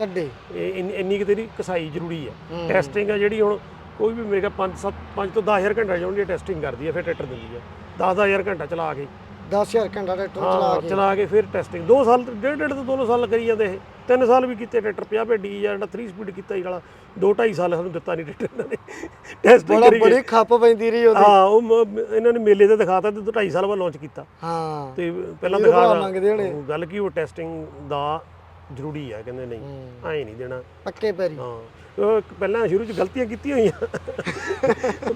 ਕੱਢੇ। ਇਹ ਇੰਨੀ- ਇੰਨੀ ਕਿ ਤੇਰੀ ਕਸਾਈ ਜ਼ਰੂਰੀ ਹੈ। ਟੈਸਟਿੰਗ ਆ ਜਿਹੜੀ ਹੁਣ ਕੋਈ ਵੀ ਮੇਰਾ 5 7 5 ਤੋਂ 10000 ਘੰਟਾ ਦੀ ਟੈਸਟਿੰਗ ਕਰਦੀ ਹੈ ਫਿਰ ਟਰੈਕਟਰ ਦਿੰਦੀ ਹੈ 10000 ਘੰਟਾ ਚਲਾ ਕੇ। 10000 ਘੰਟਾ ਟਰੈਕਟਰ ਚਲਾ ਹਾਂ ਕੇ। ਚਲਾ ਕੇ ਫਿਰ ਟੈਸਟਿੰਗ 2 ਸਾਲ ਡੇਢ ਡੇਢ ਤੋਂ 2 ਸਾਲ ਕਰੀ ਜਾਂਦੇ ਇਹ। 3 ਸਾਲ ਵੀ ਕੀਤੇ ਟਰੈਕਟਰ 50 ਪੇ ਡੀ ਜਾਂ 3 ਸਪੀਡ ਕੀਤਾ ਜਿਹੜਾ 2 2.5 ਸਾਲ ਸਾਨੂੰ ਦਿੱਤਾ ਨਹੀਂ ਟਰੈਕਟਰ ਇਹਨਾਂ ਨੇ। ਟੈਸਟਿੰਗ ਬੜਾ ਕਰੀ ਬੜੀ ਖੱਪ ਪੈਂਦੀ ਰਹੀ ਉਹਦੀ। ਹਾਂ ਉਹ ਮ- ਇਹਨਾਂ ਨੇ ਮੇਲੇ ਤੇ ਦਿਖਾਤਾ ਤੇ 2.5 ਸਾਲ ਬਾਅਦ ਲਾਂਚ ਕੀਤਾ। ਹਾਂ। ਤੇ ਪਹਿਲਾਂ ਭਰਾ ਦਿਖਾ ਮੰਗਦੇ ਹੋਣੇ। ਉਹ ਗੱਲ ਕੀ ਉਹ ਟੈਸਟਿੰਗ ਦਾ ਜ਼ਰੂਰੀ ਹੈ ਕਹਿੰਦੇ ਨਹੀਂ। ਐਂ ਨਹੀਂ ਦੇਣਾ। ਪੱਕੇ ਪੈਰੀ। ਹਾਂ। ਉਹ ਇੱਕ ਪਹਿਲਾਂ ਸ਼ੁਰੂ ਚ ਗਲਤੀਆਂ ਕੀਤੀਆਂ ਹੋਈਆਂ।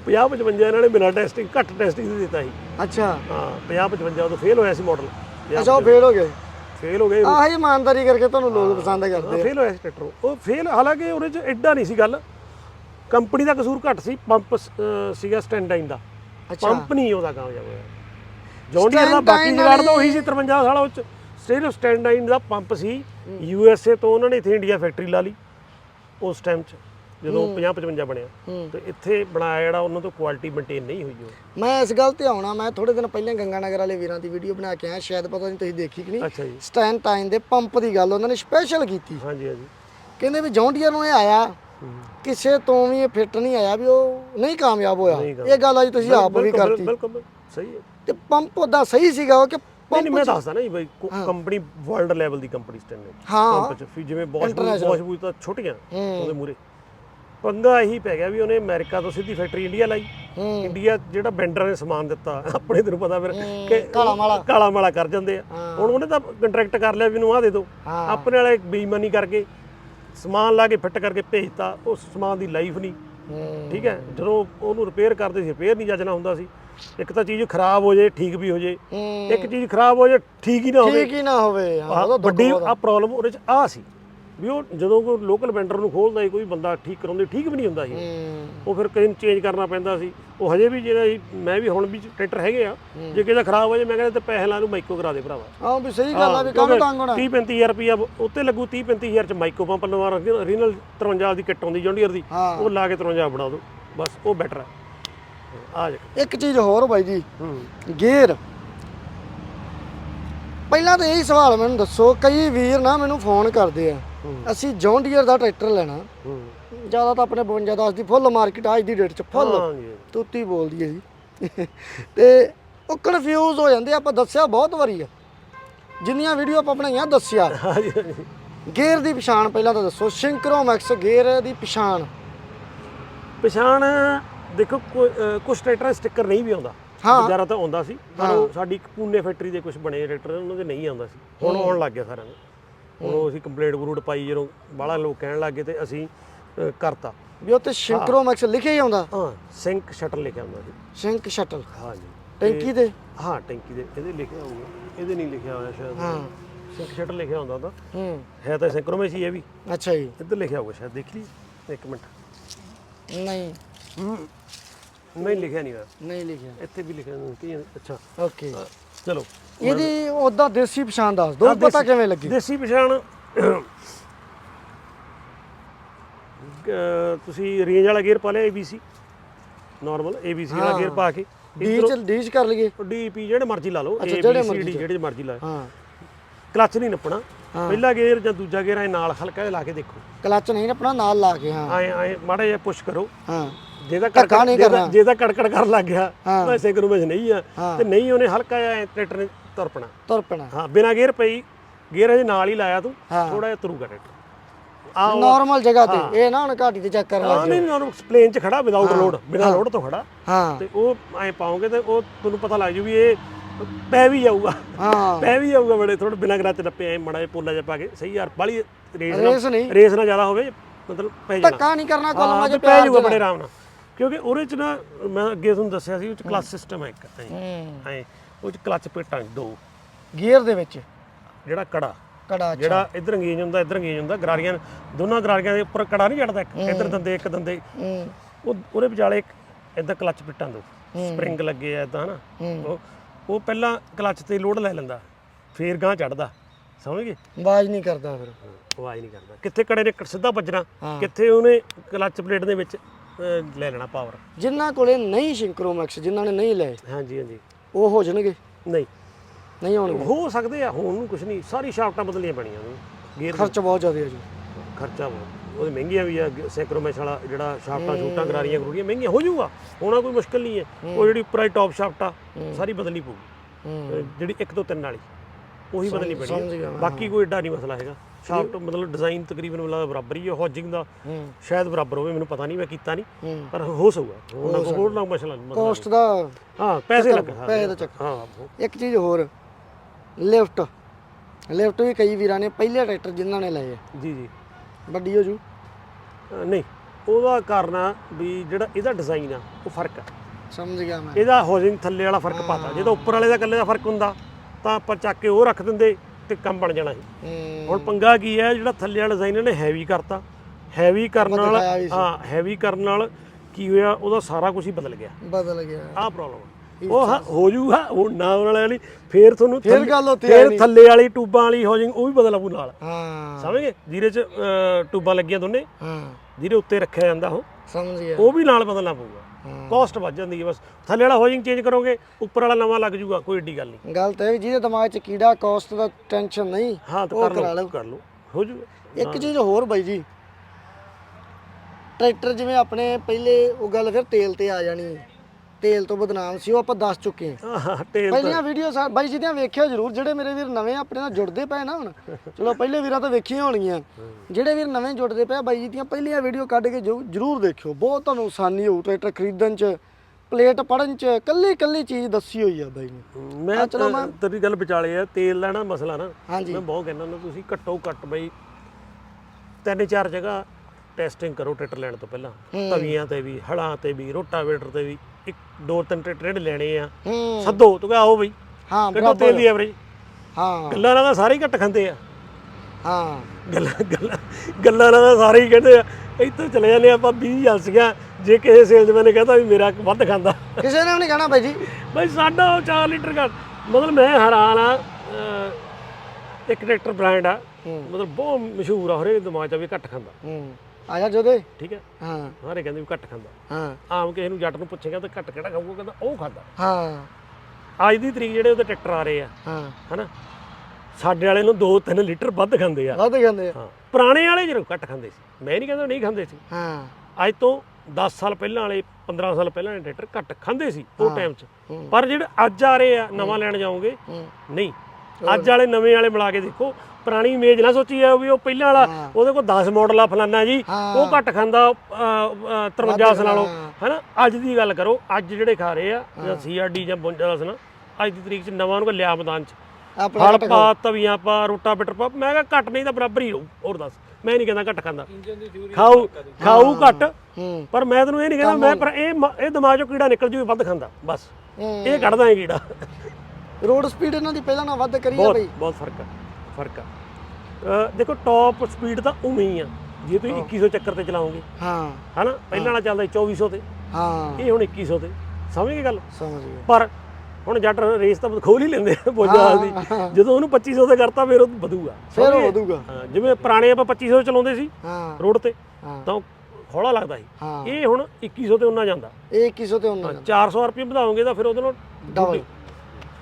50 55 ਇਹਨਾਂ ਨੇ ਬਿਨਾਂ ਟੈਸਟਿੰਗ ਘੱਟ ਟੈਸਟਿੰਗ ਦੇ ਦਿੱਤਾ ਸੀ। ਅੱਛਾ। ਹਾਂ 50 55 ਉਦੋਂ ਫੇਲ ਹੋਇਆ ਸੀ ਮਾਡਲ ਅੱਛਾ ਉਹ ਫੇਲ ਹੋ ਗਏ। ਫੇਲ ਹੋ ਗਏ। ਆਹ ਹੀ ਇਮਾਨਦਾਰੀ ਕਰਕੇ ਤੁਹਾਨੂੰ ਲੋਕ ਪਸੰਦ ਕਰਦੇ ਆ। ਫੇਲ ਹੋਇਆ ਸੀ ਟਰੈਕਟਰ ਉਹ। ਫੇਲ ਹਾਲਾਂਕਿ ਉਹਦੇ ਚ ਐਡਾ ਨਹੀਂ ਸੀ ਗੱਲ। ਕੰਪਨੀ ਦਾ ਕਸੂਰ ਘੱਟ ਸੀ ਪੰਪ ਸੀਗਾ ਸਟੈਂਡਾਈਨ ਦਾ। ਅੱਛਾ। ਪੰਪ ਨਹੀਂ ਉਹਦਾ ਕਾਮਯਾਬ ਹੋਇਆ। ਜੌਨ ਡੀਅਰ ਦਾ ਬਾਕੀ ਜਗਾੜ ਤਾਂ ਉਹੀ ਸੀ 53 ਸਾਲਾ ਉਹ ਚ ਸਿਰਫ ਸਟੈਂਡਾਈਨ ਦਾ ਪੰਪ ਸੀ। ਯੂ ਐਸ ਏ ਤੋਂ ਉਹਨਾਂ ਨੇ ਇੱਥੇ ਇੰਡੀਆ ਫੈਕਟਰੀ ਲਾ ਲਈ ਉਸ ਟਾਈਮ ਚ ਜਦੋਂ 50 55 ਬਣਿਆ। ਤੇ ਇੱਥੇ ਬਣਾਇਆ ਜਿਹੜਾ ਉਹਨਾਂ ਤੋਂ ਕੁਆਲਿਟੀ ਮੇਨਟੇਨ ਨਹੀਂ ਹੋਈ ਉਹ। ਮੈਂ ਇਸ ਗੱਲ ਤੇ ਆਉਣਾ ਮੈਂ ਥੋੜੇ ਦਿਨ ਪਹਿਲਾਂ ਗੰਗਾਨਗਰ ਵਾਲੇ ਵੀਰਾਂ ਦੀ ਵੀਡੀਓ ਬਣਾ ਕੇ ਆਇਆ ਸ਼ਾਇਦ ਪਤਾ ਨਹੀਂ ਤੁਸੀਂ ਦੇਖੀ ਕਿ ਨਹੀਂ। ਸਟੈਂਡ ਟਾਈਮ ਦੇ ਪੰਪ ਦੀ ਗੱਲ ਉਹਨਾਂ ਨੇ ਸਪੈਸ਼ਲ ਕੀਤੀ। ਹਾਂਜੀ ਹਾਂਜੀ। ਕਹਿੰਦੇ ਵੀ ਜੌਂਡੀਅਰ ਨੂੰ ਇਹ ਆਇਆ। ਕਿਸੇ ਤੋਂ ਵੀ ਇਹ ਫਿੱਟ ਨਹੀਂ ਆਇਆ ਵੀ ਉਹ ਨਹੀਂ ਕਾਮਯਾਬ ਹੋਇਆ। ਇਹ ਗੱਲ ਅੱਜ ਤੁਸੀਂ ਆਪ ਵੀ ਕਰਤੀ। ਬਿਲਕੁਲ ਸਹੀ ਹੈ। ਤੇ ਪੰਪ ਉਹਦਾ ਸਹੀ ਸੀਗਾ ਕਿ ਨਹੀਂ ਮੈਂ ਦੱਸਦਾ ਨਾ ਜੀ ਬਈ ਕੰਪਨੀ ਵਰਲਡ ਲੈਵਲ ਦੀ ਕੰਪਨੀ ਸਟੈਂਡਰਡ ਹਾਂ। ਫਿਰ ਜਿਵੇਂ ਬੌਸ਼। ਬੌਸ਼ ਬੂਜ ਤਾਂ ਛੋਟੀਆਂ। ਉਹਦੇ ਮੂਰੇ ਪੰਗਾ ਇਹੀ ਪੈ ਗਿਆ ਵੀ ਉਹਨੇ ਅਮਰੀਕਾ ਤੋਂ ਸਿੱਧੀ ਫੈਕਟਰੀ ਇੰਡੀਆ ਲਾਈ। ਇੰਡੀਆ ਜਿਹੜਾ ਵੈਂਡਰਾਂ ਨੇ ਸਮਾਨ ਦਿੱਤਾ ਆਪਣੇ ਤੈਨੂੰ ਪਤਾ ਫਿਰ ਕਿ ਕਾਲਾ ਮਾਲਾ। ਕਾਲਾ ਮਾਲਾ ਕਰ ਜਾਂਦੇ ਆ। ਹੁਣ ਉਹਨੇ ਤਾਂ ਕੰਟਰੈਕਟ ਕਰ ਲਿਆ ਵੀ ਇਹਨੂੰ ਆਹ ਦੇ ਦਿਓ। ਹਾਂ। ਆਪਣੇ ਵਾਲੇ ਬੇਈਮਾਨੀ ਕਰਕੇ ਸਮਾਨ ਲਾ ਕੇ ਫਿੱਟ ਕਰਕੇ ਭੇਜਤਾ ਉਸ ਸਮਾਨ ਦੀ ਲਾਈਫ ਨਹੀਂ। ਠੀਕ ਹੈ? ਜਦੋਂ ਉਹਨੂੰ ਰਿਪੇਅਰ ਕਰਦੇ ਸੀ ਰਿਪੇਅਰ ਨਹੀਂ ਜੱਜਣਾ ਹੁੰਦਾ ਸੀ। ਇੱਕ ਤਾਂ ਚੀਜ਼ ਖਰਾਬ ਹੋ ਜੇ ਠੀਕ ਵੀ ਹੋ ਜੇ। ਹੂੰ। ਇੱਕ ਚੀਜ਼ ਖਰਾਬ ਹੋ ਜੇ ਠੀਕ ਹੀ ਨਾ ਹੋਵੇ। ਠੀਕ ਹੀ ਨਾ ਹੋਵੇ। ਹਾਂ ਆਹ ਉਹਦਾ ਦੁੱਖ ਵੱਡੀ ਬਹੁਤ ਆ। ਆ ਪ੍ਰੋਬਲਮ ਉਹਦੇ ਚ ਆ ਸੀ ਵੀ ਉਹ ਜਦੋਂ ਕੋਈ ਲੋਕਲ ਵੈਂਡਰ ਨੂੰ ਖੋਲਦਾ ਸੀ ਕੋਈ ਬੰਦਾ ਠੀਕ ਕਰਾਉਂਦੇ ਠੀਕ ਵੀ ਨਹੀਂ ਹੁੰਦਾ ਸੀ। ਹੂੰ। ਉਹ ਫਿਰ ਕਈ ਚੇਂਜ ਕਰਨਾ ਪੈਂਦਾ ਸੀ। ਉਹ ਹਜੇ ਵੀ ਜਿਹੜਾ ਸੀ, ਮੈਂ ਵੀ ਹੁਣ ਵੀ ਟਰੈਕਟਰ ਹੈਗੇ ਆ। ਜੇ ਕਿਸੇ ਦਾ ਖਰਾਬ ਹੋ ਜੇ ਮੈਂ ਕਹਿੰਦਾ ਤੇ ਪੈਸੇ ਲਾ ਨੂੰ ਮਾਈਕੋ ਕਰਾ ਦੇ ਭਰਾਵਾ। ਹਾਂ ਵੀ ਸਹੀ ਗੱਲ ਆ ਵੀ ਕੰਮ ਤੰਗ ਹੋਣਾ। 30 35000 ਰੁਪਿਆ ਉੱਤੇ ਲੱਗੂ 30 35000 ਚ ਮਾਈਕੋ ਪੰਪ ਲਵਾ ਰੀਨਲ 53 ਦੀ ਕਿੱਟ ਆਉਂਦੀ ਜੌਂਡੀਅਰ ਦੀ ਹਾਂ। ਉਹ ਲਾ ਕੇ 53 ਬਣਾ ਦੋ ਬਸ ਉਹ ਬੈਟਰ ਹੈ ਆ ਜਾ। ਇੱਕ ਚੀਜ਼ ਹੋਰ ਬਾਈ ਜੀ। ਗੇਅਰ। ਪਹਿਲਾਂ ਤਾਂ ਇਹੀ ਸਵਾਲ ਮੈਨੂੰ ਦੱਸੋ ਕਈ ਵੀਰ ਨਾ ਮੈਨੂੰ ਫੋਨ ਕਰਦੇ ਆ। ਅਸੀਂ ਜੌਨ ਡੀਅਰ ਦਾ ਟਰੈਕਟਰ ਲੈਣਾ। ਜ਼ਿਆਦਾ ਤਾਂ ਆਪਣੇ 52 10 ਦੀ ਫੁੱਲ ਮਾਰਕੀਟ ਅੱਜ ਦੀ ਡੇਟ 'ਚ ਫੁੱਲ। ਤੁੱਤੀ ਬੋਲਦੀ ਹੈ ਜੀ। ਤੇ ਉਹ ਕਨਫਿਊਜ਼ ਹੋ ਜਾਂਦੇ ਆਪਾਂ ਦੱਸਿਆ ਬਹੁਤ ਵਾਰੀ ਆ। ਜਿੰਨੀਆਂ ਵੀਡੀਓ ਆਪਾਂ ਬਣਾਈਆਂ ਦੱਸਿਆ। ਗੇਅਰ ਦੀ ਪਛਾਣ ਪਹਿਲਾਂ ਤਾਂ ਦੱਸੋ। ਸਿੰਕਰੋਮੈਕਸ ਗੇਅਰ ਦੀ ਪਛਾਣ। ਪਛਾਣ ਦੇਖੋ ਕੁਝ ਟਰੈਕਟਰਾਂ ਸਟicker ਨਹੀਂ ਵੀ ਆਉਂਦਾ। ਹਾਂ। ਜ਼ਿਆਦਾ ਤਾਂ ਆਉਂਦਾ ਸੀ। ਪਰ ਉਹ ਸਾਡੀ ਇੱਕ ਪੂਨੇ ਫੈਕਟਰੀ ਦੇ ਕੁਝ ਬਣੇ ਟਰੈਕਟਰ ਉਹਨਾਂ ਦੇ ਨਹੀਂ ਆਉਂਦਾ ਸੀ। ਹੁਣ ਆਉਣ ਲੱਗ ਗਿਆ ਸਾਰਿਆਂ ਨੂੰ। ਹੁਣ ਉਹ ਅਸੀਂ ਕੰਪਲੀਟ ਗਰੂਡ ਪਾਈ ਜਦੋਂ ਬਾਹਲਾ ਲੋਕ ਕਹਿਣ ਲੱਗੇ ਤੇ ਅਸੀਂ ਕਰਤਾ। ਵੀ ਉੱਤੇ ਸਿੰਕਰੋਮੈਕਸ ਲਿਖਿਆ ਹੀ ਆਉਂਦਾ। ਹਾਂ ਸਿੰਕ ਸ਼ਟਲ ਲਿਖਿਆ ਹੁੰਦਾ ਸੀ। ਸਿੰਕ ਸ਼ਟਲ ਹਾਂ ਜੀ ਟੈਂਕੀ ਦੇ? ਹਾਂ ਟੈਂਕੀ ਦੇ। ਇਹਦੇ ਲਿਖਿਆ ਹੋਊਗਾ। ਇਹਦੇ ਨਹੀਂ ਲਿਖਿਆ ਹੋਇਆ ਸ਼ਾਇਦ। ਹਾਂ। ਸਿੰਕ ਸ਼ਟਲ ਲਿਖਿਆ ਹੁੰਦਾ ਤਾਂ। ਹੂੰ। ਹੈ ਤਾਂ ਸਿੰਕਰੋਮੇਸ ਹੀ ਹੈ ਵੀ। ਅੱਛਾ ਜੀ। ਇੱਧਰ ਲਿਖਿਆ ਹੋਊਗਾ ਸ਼ਾਇਦ। ਦੇਖ ਲਈ। ਇੱਕ ਮਿੰਟ। ਨਹੀਂ। ਨਹੀਂ ਲਿਖਿਆ ਨਹੀਂ ਹੋਇਆ ਨਹੀਂ ਲਿਖਿਆ। ਇੱਥੇ ਵੀ ਲਿਖਿਆ ਨਹੀਂ ਕੀ ਅੱਛਾ। ਓਕੇ। ਚਲੋ। ਇਹਦੀ ਉਹਦਾ ਦੇਸੀ ਪਛਾਣ ਦੱਸ ਦੋ ਪਤਾ ਕਿਵੇਂ ਲੱਗੀ। ਦੇਸੀ ਪਛਾਣ ਤੁਸੀਂ ਰੇਂਜ ਵਾਲਾ ਗੇਅਰ ਪਾ ਲਿਆ ABC ਨਾਰਮਲ ABC ਵਾਲਾ ਗੇਅਰ ਪਾ ਕੇ। ਡੀ ਚ ਡੀ ਚ ਕਰ ਲਈਏ। DP ਜਿਹੜੇ ਮਰਜ਼ੀ ਲਾ ਲਓ ਅੱਛਾ, A, ਜਿਹੜੇ ਮਰਜ਼ੀ ਲਾ ਹਾਂ। ਕਲੱਚ ਨਹੀਂ ਨੱਪਣਾ। ਪਹਿਲਾ ਗੇਅਰ ਜਾਂ ਦੂਜਾ ਗੇਅਰ ਐ ਨਾਲ ਹਲਕਾ ਜਿਹਾ ਲਾ ਕੇ ਦੇਖੋ। ਕਲੱਚ ਨਹੀਂ ਆਪਣਾ ਨਾਲ ਲਾ ਕੇ ਹਾਂ। ਐ ਐ ਮਾੜਾ ਜਿਹਾ ਪੁਸ਼ ਕਰੋ। ਹਾਂ। ਧੱਕਾ ਕੜਕੜ ਨਹੀਂ ਕਰਨਾ। ਜਿਹਦਾ ਕੜਕੜ ਕਰਨ ਲੱਗ ਗਿਆ ਹਾਂ। ਵੈਸੇ ਕਰੂ ਵਿੱਚ ਨਹੀਂ ਆ। ਤੇ ਨਹੀਂ ਉਹਨੇ ਹਲਕਾ ਜਿਹਾ ਟਰੈਕਟਰ ਨੇ ਤੁਰਪਣਾ ਤੁਰ ਪੈਣਾ। ਹਾਂ ਬਿਨਾ ਗੇਅਰ ਪਈ ਗੇਅਰ ਹਜੇ ਨਾਲ ਹੀ ਲਾਇਆ ਤੂੰ। ਥੋੜਾ ਜਿਹਾ ਤੁਰੂਗਾ ਟਰੈਕਟਰ। ਆ ਨਾਰਮਲ ਜਗ੍ਹਾ ਤੇ। ਇਹ ਨਾ ਹੁਣ ਘਾਟੀ ਤੇ ਚੈੱਕ ਕਰਨ ਲੱਗ ਨਹੀਂ ਨਾਰਮਲ ਪਲੇਨ 'ਚ ਖੜਾ ਵਿਦਆਊਟ ਲੋਡ ਬਿਨਾ ਲੋਡ ਤੋਂ ਖੜਾ। ਹਾਂ। ਤੇ ਉਹ ਐ ਪਾਉਂਗੇ ਤੇ ਉਹ ਤੁਹਾਨੂੰ ਪਤਾ ਲੱਗ ਜੂ ਵੀ ਇਹ ਪੈ ਵੀ ਜਾਊਗਾ। ਹਾਂ। ਪੈ ਵੀ ਜਾਊਗਾ ਬੜੇ ਥੋੜਾ ਬਿਨਾ ਗਰਾਚ ਨੱਪੇ ਐ ਮੜਾ ਜਿਹਾ ਪੋਲਾ ਜਿਹਾ ਪਾ ਕੇ। ਸਹੀ ਯਾਰ ਬਾਲੀ ਰੇਸ ਨਾ ਰੇਸ ਨਾ ਜ਼ਿਆਦਾ ਹੋਵੇ ਮਤਲਬ ਪੈ ਜਾਣਾ। ਧੱਕਾ ਨਹੀਂ ਕਰਨਾ ਕੋਲ ਮਾਜੇ ਤੇ ਪੈ ਜਾਊਗਾ ਬੜੇ ਆਰਾਮ ਨਾਲ। ਕਿਉਂਕਿ ਉਹਦੇ 'ਚ ਨਾ ਮੈਂ ਅੱਗੇ ਤੁਹਾਨੂੰ ਦੱਸਿਆ ਸੀ ਉਹ 'ਚ ਕਲਚ ਸਿਸਟਮ ਹੈ ਇੱਕ ਐਂ ਹੂੰ। ਐਂ ਉਹ 'ਚ ਕਲਚ ਪੇਟਾਂ ਦੋ। ਗੀਅਰ ਦੇ ਵਿੱਚ? ਜਿਹੜਾ ਕੜਾ। ਕੜਾ ਜਿਹੜਾ ਇਧਰ ਅੰਗੇਜ ਹੁੰਦਾ ਇਧਰ ਅੰਗੇਜ ਹੁੰਦਾ ਗਰਾਰੀਆਂ ਦੋਨਾਂ ਗਰਾਰੀਆਂ ਦੇ ਉੱਪਰ ਕੜਾ ਨਹੀਂ ਚੜਦਾ ਇੱਕ। ਇਧਰ ਦੰਦੇ ਇੱਕ ਦੰਦੇ। ਉਹ ਉਹਦੇ ਵਿਚਾਲੇ ਇੱਕ ਇਦਾਂ ਕਲਚ ਪਿੱਟਾਂ ਦੋ। ਸਪਰਿੰਗ ਲੱਗੇ ਆ ਇਦਾਂ ਹਨਾ? ਉਹ ਉਹ ਪਹਿਲਾਂ ਕਲਚ ਤੇ ਲੋਡ ਲੈ ਲੈਂਦਾ ਫੇਰ ਗਾਂ ਚੜਦਾ। ਸਮਝ ਗਏ? ਆਵਾਜ਼ ਨਹੀਂ ਕਰਦਾ ਫਿਰ। ਆਵਾਜ਼ ਨਹੀਂ ਕਰਦਾ। ਕਿੱਥੇ ਕੜੇ ਨੇ ਸਿੱਧਾ ਵੱਜਣਾ। ਕਿੱਥੇ ਉਹਨੇ ਕਲਚ ਪਲੇਟ ਦੇ ਵਿੱਚ ਅਹ, ਲੈ ਲੈਣਾ ਪਾਵਰ ਜਿਨ੍ਹਾਂ ਕੋਲੇ ਨਹੀਂ ਸਿੰਕਰੋਮੈਕਸ ਜਿਨ੍ਹਾਂ ਨੇ ਨਹੀਂ ਲਏ ਹਾਂਜੀ ਹਾਂਜੀ। ਉਹ ਹੋ ਜਾਣਗੇ? ਨਹੀਂ। ਨਹੀਂ ਹੋਣਗੇ ਹੋ ਸਕਦੇ ਆ ਹੁਣ ਨੂੰ ਕੁਝ ਨਹੀਂ। ਸਾਰੀ ਸ਼ਾਫਟਾਂ ਬਦਲੀਆਂ ਪੈਣੀਆਂ ਨੇ। ਗੇਅਰ ਖਰਚ ਬਹੁਤ ਜ਼ਿਆਦਾ ਹੈ ਜੀ। ਖਰਚਾ ਬਹੁਤ। ਉਹਦੇ ਮਹਿੰਗੀਆਂ ਵੀ ਆ ਸੈਕਰੋਮੈਸ਼ ਵਾਲਾ ਜਿਹੜਾ ਸ਼ਾਫਟਾਂ ਸ਼ੂਟਾਂ ਗਰਾਰੀਆਂ ਗਰੂਰੀਆਂ ਮਹਿੰਗੀਆਂ ਹੋ ਜਾਊਗਾ। ਹੋਣਾ ਕੋਈ ਮੁਸ਼ਕਲ ਨਹੀਂ ਹੈ। ਉਹ ਜਿਹੜੀ ਉੱਪਰ ਟੌਪ ਸ਼ਾਫਟ ਆ ਸਾਰੀ ਬਦਲਣੀ ਪਊਗੀ। ਅਹ ਜਿਹੜੀ 1 ਤੋਂ 3 ਵਾਲੀ। ਉਹੀ ਬਦਲਣੀ ਸਮਝ ਪੈਣੀ ਗਿਆ ਹੈ। ਮੈਂ, ਬਾਕੀ ਕੋਈ ਏਡਾ ਨਹੀਂ ਮਸਲਾ ਹੈਗਾ। ਸ਼ਾਫਟ ਮਤਲਬ ਡਿਜ਼ਾਈਨ ਤਕਰੀਬਨ ਮਿਲਾ ਬਰਾਬਰ ਹੀ ਹੈ ਹੌਜਿੰਗ ਦਾ ਸ਼ਾਇਦ ਬਰਾਬਰ ਹੋਵੇ ਮੈਨੂੰ ਪਤਾ ਨਹੀਂ ਮੈਂ ਕੀਤਾ ਨਹੀਂ। ਪਰ ਹੋ ਸਕੂਗਾ ਉਹਨਾਂ ਕੋਲ ਹੋਰ ਨਾ ਮਸਲਾ ਨਹੀਂ ਮਸਲਾ ਕੋਸਟ ਦਾ ਨਹੀਂ। ਹਾਂ ਪੈਸੇ ਲੱਗ ਹਾਂ ਪੈਸੇ ਦਾ ਚੱਕਰ। ਹਾਂ ਇੱਕ ਚੀਜ਼ ਹੋਰ ਲਿਫਟ ਲਿਫਟ ਵੀ ਕਈ ਵੀਰਾਂ ਨੇ ਪਹਿਲੇ ਟਰੈਕਟਰ ਜਿਨ੍ਹਾਂ ਨੇ ਲਏ ਆ। ਜੀ ਜੀ। ਵੱਡੀ ਹੋ ਜੂ। ਨਹੀਂ ਉਹਦਾ ਕਾਰਨ ਆ ਵੀ ਜਿਹੜਾ ਇਹਦਾ ਡਿਜ਼ਾਈਨ ਆ ਉਹ ਫ਼ਰਕ ਆ। ਸਮਝ ਗਿਆ ਮੈਂ। ਇਹਦਾ ਹੋਜਿੰਗ ਥੱਲੇ ਵਾਲਾ ਫ਼ਰਕ ਪਾਤਾ। ਜਿਹਦਾ ਉੱਪਰ ਵਾਲੇ ਦਾ ਇਕੱਲੇ ਦਾ ਫ਼ਰਕ ਹੁੰਦਾ। ਤਾਂ ਆਪਾਂ ਚੱਕ ਕੇ ਉਹ ਰੱਖ ਦਿੰਦੇ ਤੇ ਕੰਮ ਬਣ ਜਾਣਾ ਸੀ। ਹੂੰ। ਹੁਣ ਪੰਗਾ ਕੀ ਹੈ ਜਿਹੜਾ ਥੱਲੇ ਵਾਲਾ ਡਿਜ਼ਾਈਨ ਇਹਨੇ ਹੈਵੀ ਕਰਤਾ। ਹੈਵੀ ਕਰਨ ਨਾਲ। ਹਾਂ ਹੈਵੀ ਕਰਨ ਨਾਲ ਕੀ ਹੋਇਆ ਉਹਦਾ ਸਾਰਾ ਕੁਝ ਹੀ ਬਦਲ ਗਿਆ। ਬਦਲ ਗਿਆ। ਆਹ ਪ੍ਰੋਬਲਮ ਉਹ ਹਾਂ, ਹੋ ਜੂਗਾ ਉਹ ਨਾਲ ਵਾਲੇ ਵਾਲੀ ਫੇਰ ਤੁਹਾਨੂੰ ਫੇਰ ਗੱਲ ਉੱਥੇ ਫੇਰ। ਥੱਲੇ ਵਾਲੀ ਟੂਬਾਂ ਵਾਲੀ ਹੋਜਿੰਗ ਉਹ ਵੀ ਬਦਲ ਆਊ ਨਾਲ। ਹਾਂ। ਸਮਝ? ਗਏ ਜਿਹਦੇ ਚ ਟੂਬਾਂ ਲੱਗੀਆਂ ਦੋਨੇ। ਹਾਂ। ਜਿਹਦੇ ਉੱਤੇ ਰੱਖਿਆ ਜਾਂਦਾ ਉਹ। ਸਮਝ ਗਿਆ। ਉਹ ਵੀ ਨਾਲ ਬਦਲਣਾ ਪਊਗਾ। ਹਾਂ। ਕਾਸਟ ਵੱਧ ਜਾਂਦੀ ਹੈ ਬਸ। ਥੱਲੇ ਵਾਲਾ ਹੋਜਿੰਗ ਚੇਂਜ ਕਰੋਗੇ ਉੱਪਰ ਵਾਲਾ ਨਵਾਂ ਲੱਗ ਜੂਗਾ ਕੋਈ ਏਡੀ ਗੱਲ ਨਹੀਂ। ਗੱਲ ਤਾਂ ਇਹ ਵੀ ਜਿਹਦੇ ਦਿਮਾਗ 'ਚ ਕੀੜਾ ਕੋਸਟ ਦਾ ਟੈਨਸ਼ਨ ਨਹੀਂ ਹਾਂ ਤਾਂ ਕਰ ਲਓ ਕਰ ਲਓ। ਹੋ ਜੂਗਾ ਇੱਕ ਚੀਜ਼ ਹੋਰ ਬਾਈ ਜੀ। ਟਰੈਕਟਰ ਜਿਵੇਂ ਆਪਣੇ ਪਹਿਲੇ ਉਹ ਗੱਲ ਫਿਰ ਤੇਲ ਤੇ ਆ ਜਾਣੀ। ਤੇਲ ਤੋਂ ਬਦਨਾਮ ਸੀ ਉਹ ਆਪਾਂ ਦੱਸ ਚੁੱਕੇ ਹਾਂ। ਟੇਲ ਪਹਿਲੀਆਂ ਵੀਡੀਓ ਸਾ ਬਾਈ ਜਿਹਦੀਆਂ ਵੇਖਿਆ ਜਰੂਰ ਜਿਹੜੇ ਮੇਰੇ ਵੀਰ ਨਵੇਂ ਆਪਣੇ ਨਾਲ ਜੁੜਦੇ ਪਏ ਨਾ ਹੁਣ। ਚਲੋ ਪਹਿਲੇ ਵੀਰਾਂ ਤਾਂ ਵੇਖੀਆਂ ਹੋਣਗੀਆਂ। ਜਿਹੜੇ ਵੀਰ ਨਵੇਂ ਜੁੜਦੇ ਪਏ ਆ, ਬਾਈ ਜੀ ਦੀਆਂ ਪਹਿਲੀਆਂ ਵੀਡੀਓ ਕੱਢ ਕੇ ਜੋ- ਜਰੂਰ ਦੇਖਿਓ। ਬਹੁਤ ਤੁਹਾਨੂੰ ਆਸਾਨੀ ਹੋਊ ਟਰੈਕਟਰ ਖਰੀਦਣ 'ਚ ਪਲੇਟ ਪੜਨ 'ਚ ਕੱਲੀ ਕੱਲੀ ਚੀਜ਼ ਦੱਸੀ ਹੋਈ ਆ ਬਾਈ ਨੇ। ਮੈਂ ਚਲੋ ਮੈਂ ਤੇਰੀ ਗੱਲ ਵਿਚਾਲੇ ਆ ਤੇਲ ਲੈਣਾ ਮਸਲਾ ਨਾ। ਹਾਂਜੀ। ਮੈਂ ਬਹੁਤ ਕਹਿੰਦਾ ਨਾ ਤੁਸੀਂ ਘੱਟੋ ਘੱਟ ਬਈ ਤਿੰਨ ਚਾਰ ਜਗ੍ਹਾ ਟੈਸਟਿੰਗ ਕਰੋ ਟਰੈਕਟਰ ਲੈਣ ਤੋਂ ਪਹਿਲਾਂ। ਤਵੀਆਂ ਤੇ ਵੀ ਹਲਾਂ ਤੇ ਵੀ ਰੋਟਾਵੇਟਰ ਤੇ ਵੀ ਇੱਕ ਦੋ ਤਿੰਨ ਟਰੈਕਟਰ ਲੈਣੇ ਆ ਸੱਦੋ ਤੂੰ ਕਹ ਆਓ ਬਈ। ਹਾਂ ਕੱਢੋ ਤੇਲ ਦੀ ਐਵਰੇਜ ਹਾਂ। ਗੱਲਾਂ ਨਾਲ ਸਾਰੇ ਹੀ ਘੱਟ ਖਾਂਦੇ ਆ। ਹਾਂ। ਗੱਲਾਂ ਗੱਲਾਂ ਗੱਲਾਂ ਨਾਲ ਸਾਰੇ ਹੀ ਕਹਿੰਦੇ ਆ। ਇੱਥੋਂ ਚਲੇ ਜਾਂਦੇ ਆਪਾਂ 20 ਹਲਸੀਆਂ ਜੇ ਕਿਸੇ ਸੇਲਜ਼ਮੈਨ ਨੇ ਕਹਿੰਦਾ ਵੀ ਮੇਰਾ ਵੱਧ ਖਾਂਦਾ। ਕਿਸੇ ਨੇ ਵੀ ਨਹੀਂ ਕਹਿਣਾ ਬਾਈ ਜੀ। ਬਈ ਸਾਡਾ ਉਹ 4 ਲੀਟਰ ਘੱਟ। ਮਤਲਬ ਮੈਂ ਹੈਰਾਨ ਆ ਇੱਕ ਟਰੈਕਟਰ ਬ੍ਰਾਂਡ ਆ। ਮਤਲਬ ਬਹੁਤ ਮਸ਼ਹੂਰ ਆ ਹਰੇਕ ਦਿਮਾਗ 'ਚ ਵੀ ਘੱਟ ਖਾਂਦਾ। ਹੂੰ ਆਇਆ ਜੋਦੇ ਠੀਕ ਹੈ। ਹਾਂ। ਸਾਰੇ ਕਹਿੰਦੇ ਵੀ ਘੱਟ ਖਾਂਦਾ। ਹਾਂ। ਆਮ ਕਿਸੇ ਨੂੰ ਜੱਟ ਨੂੰ ਪੁੱਛੇਗਾ ਤਾਂ ਘੱਟ ਕਿਹੜਾ ਖਾਊਗਾ ਕਹਿੰਦਾ ਉਹ ਖਾਂਦਾ। ਹਾਂ। ਅੱਜ ਦੀ ਤਰੀਕ ਜਿਹੜੇ ਉਹਦੇ ਟਰੈਕਟਰ ਆ ਰਹੇ ਆ ਹਾਂ। ਹਨਾ? ਸਾਡੇ ਵਾਲੇ ਨੂੰ 2-3 ਲੀਟਰ ਵੱਧ ਖਾਂਦੇ ਆ। ਵੱਧ ਜਾਂਦੇ ਆ। ਹਾਂ। ਪੁਰਾਣੇ ਵਾਲੇ ਜਦੋਂ ਘੱਟ ਖਾਂਦੇ ਸੀ। ਮੈਂ ਨਹੀਂ ਕਹਿੰਦਾ ਨਹੀਂ ਖਾਂਦੇ ਸੀ। ਹਾਂ। ਅੱਜ ਤੋਂ 10 ਸਾਲ ਪਹਿਲਾਂ ਵਾਲੇ 15 ਸਾਲ ਪਹਿਲਾਂ ਵਾਲੇ ਟਰੈਕਟਰ ਘੱਟ ਖਾਂਦੇ ਸੀ ਉਹ ਟਾਈਮ 'ਚ। ਪਰ ਜਿਹੜੇ ਅੱਜ ਆ ਰਹੇ ਆ ਨਵਾਂ ਲੈਣ ਜਾਓਗੇ ਨਹੀਂ। ਅੱਜ ਵਾਲੇ ਨਵੇਂ ਵਾਲੇ ਮਿਲਾ ਕੇ ਦੇਖੋ ਪੁਰਾਣੀ ਇਮੇਜ ਨਾ ਸੋਚੀ ਜਾਓ ਵੀ ਉਹ ਪਹਿਲਾਂ ਵਾਲਾ ਉਹਦੇ ਕੋਲ 10 ਮਾਡਲ ਆ ਫਲਾਨਾ ਜੀ ਹਾਂ। ਉਹ ਘੱਟ ਖਾਂਦਾ ਅਹ, ਅਹ, 53 ਸ ਨਾਲੋਂ। ਹਾਂ। ਹੈਨਾ? ਅੱਜ ਦੀ ਗੱਲ ਕਰੋ ਅੱਜ ਜਿਹੜੇ ਖਾ ਰਹੇ ਆ ਜਾਂ ਸੀਆਰਡੀ ਜਾਂ 52 ਸ ਨਾ ਅੱਜ ਦੀ ਤਰੀਕ 'ਚ ਨਵਾਂ ਨੂੰ ਲਿਆ ਮੈਦਾਨ 'ਚ। ਹਲ ਪਾ ਤਵੀਆਂ ਪਾ ਰੋਟਾਵੇਟਰ ਪਾ ਮੈਂ ਕਿਹਾ ਘੱਟ ਨਹੀਂ ਤਾਂ ਬਰਾਬਰ ਹੀ ਰਹੂ ਹੋਰ ਦੱਸ। ਮੈਂ ਨਹੀਂ ਕਹਿੰਦਾ ਘੱਟ ਖਾਂਦਾ। ਖਾਊ ਖਾਊ ਘੱਟ ਹੂੰ। ਪਰ ਮੈਂ ਤੈਨੂੰ ਇਹ ਨਹੀਂ ਕਹਿੰਦਾ ਮੈਂ ਪਰ ਇਹ ਇਹ ਦਿਮਾਗ 'ਚੋਂ ਕੀੜਾ ਨਿਕਲ ਜੂ ਵੱਧ ਖਾਂਦਾ ਬਸ। ਹੂੰ। ਇਹ ਕੱਢਦਾ ਹੈ ਕੀੜਾ। ਰੋਡ ਸਪੀਡ ਇਹਨਾਂ ਦੀ ਪਹਿਲਾਂ ਨਾਲ ਵੱਧ ਕਰੀ ਆ ਬਹੁਤ ਬਈ। ਬਹੁਤ ਫ਼ਰਕ ਆ। ਫ਼ਰਕ ਆ। ਦੇਖੋ ਟੌਪ ਸਪੀਡ ਤਾਂ ਉਵੇਂ ਹੀ ਆ। ਜੇ ਤੁਸੀਂ 2100 ਚੱਕਰ ਤੇ ਚਲਾਓਗੇ। ਹਾਂ। ਹਨਾ? ਪਹਿਲਾਂ ਵਾਲਾ ਚੱਲਦਾ ਸੀ 2400 ਤੇ। ਹਾਂ। ਇਹ ਹੁਣ 2100 ਤੇ। ਸਮਝ ਗਏ ਗੱਲ? ਸਮਝ ਗਿਆ ਪਰ ਹੁਣ ਜੱਟ ਰੇਸ ਤਾਂ ਖੋਲ ਹੀ ਲੈਂਦੇ ਆ ਬੋਝਾ ਦੀ। ਜਦੋਂ ਉਹਨੂੰ 2500 ਤੇ ਕਰਤਾ ਫਿਰ ਉਹ ਵਧੂਗਾ। ਫਿਰ ਉਹ ਗਏ? ਵਧੂਗਾ। ਹਾਂ, ਜਿਵੇਂ ਪੁਰਾਣੇ ਆਪਾਂ 2500 ਚਲਾਉਂਦੇ ਸੀ ਹਾਂ। ਰੋਡ ਤੇ ਤਾਂ ਹੌਲਾ ਲੱਗਦਾ ਸੀ। ਇਹ ਹੁਣ 2100 ਤੇ ਉਹਨਾਂ ਜਾਂਦਾ। ਇਹ 2100 ਤੇ ਉਹਨਾਂ 400 ਰੁਪਏ ਵਧਾਓਗੇ ਤਾਂ ਫਿਰ ਉਹਦੇ ਨਾਲ ਡਬਲ।